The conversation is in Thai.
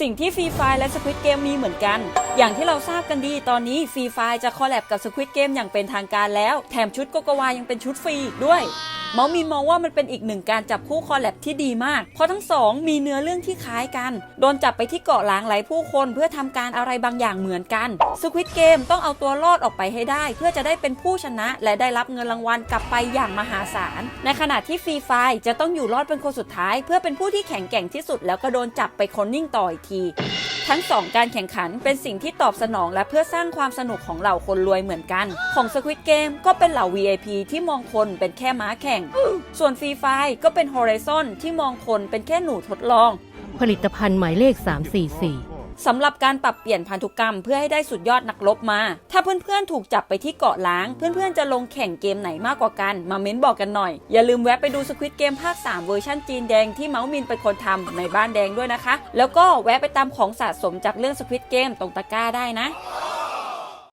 สิ่งที่ฟรีไฟและสควิตเกมมีเหมือนกัน อย่างที่เราทราบกันดีตอนนี้ฟรีไฟจะคอลแลบกับสควิตเกมอย่างเป็นทางการแล้ว แถมชุดโกโกวายังเป็นชุดฟรีอีกด้วย เมาส์มินมองว่ามันเป็นอีกหนึ่งการจับคู่คอลแลบที่ดีมาก เพราะทั้งสองมีเนื้อเรื่องที่คล้ายกัน โดนจับไปที่เกาะล้างหลายผู้คนเพื่อทำการอะไรบางอย่างเหมือนกันสควิตเกมต้องเอาตัวรอดออกไปให้ได้ เพื่อจะได้เป็นผู้ชนะ และได้รับเงินรางวัลกลับไปอย่างมหาศาล ในขณะที่ฟรีไฟจะต้องอยู่รอดเป็นคนสุดท้าย เพื่อเป็นผู้ที่แข็งแกร่งที่สุด แล้วก็โดนจับไปคนนิ่งต่ออีกทีทั้งสองการแข่งขันเป็นสิ่งที่ตอบสนองและเพื่อสร้างความสนุกของเหล่าคนรวยเหมือนกัน ของ Squid Game ก็เป็นเหล่า VIP ที่มองคนเป็นแค่ม้าแข่งส่วนฟรีไฟก็เป็น Horizon ที่มองคนเป็นแค่หนูทดลอง ผลิตภัณฑ์หมายเลข 344สำหรับการปรับเปลี่ยนพันธุกรรมเพื่อให้ได้สุดยอดนักรบมา ถ้าเพื่อนๆ ถูกจับไปที่เกาะล้าง เพื่อนๆ จะลงแข่งเกมไหนมากกว่ากัน มาเม้นบอกกันหน่อย อย่าลืมแวะไปดูสควิตเกมภาค 3 เวอร์ชันจีนแดงที่เมาส์มินเป็นคนทำในบ้านแดงด้วยนะคะ แล้วก็แวะไปตามของสะสมจากเรื่องสควิตเกมตรงตะกร้าได้นะ